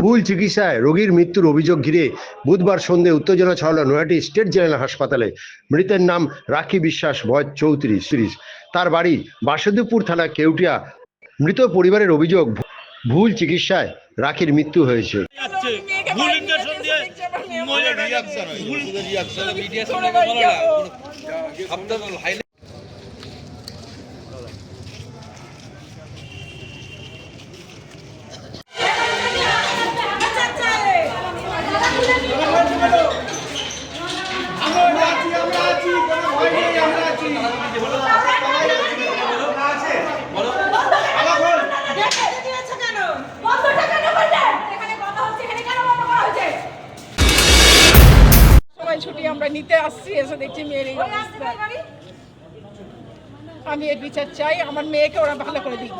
ভুল চিকিৎসায় রোগীর মৃত্যুর অভিযোগ ঘিরে বুধবার সন্ধে উত্তেজনা ছড়ালো নয়াটি স্টেট জেনারেল হাসপাতালে। মৃতের নাম রাখি বিশ্বাস বয়স চৌত্রিশ। তিরিশ তার বাড়ি বাসুদেবপুর থানা কেউটিয়া। মৃত পরিবারের অভিযোগ ভুল চিকিৎসায় রাখির মৃত্যু হয়েছে। ভুল ছুটি আমরা নিতে আসছি, এসে দেখছি মেয়ের আমি এর বিচার চাই, আমার মেয়েকে ওরা ভালো করে দিক।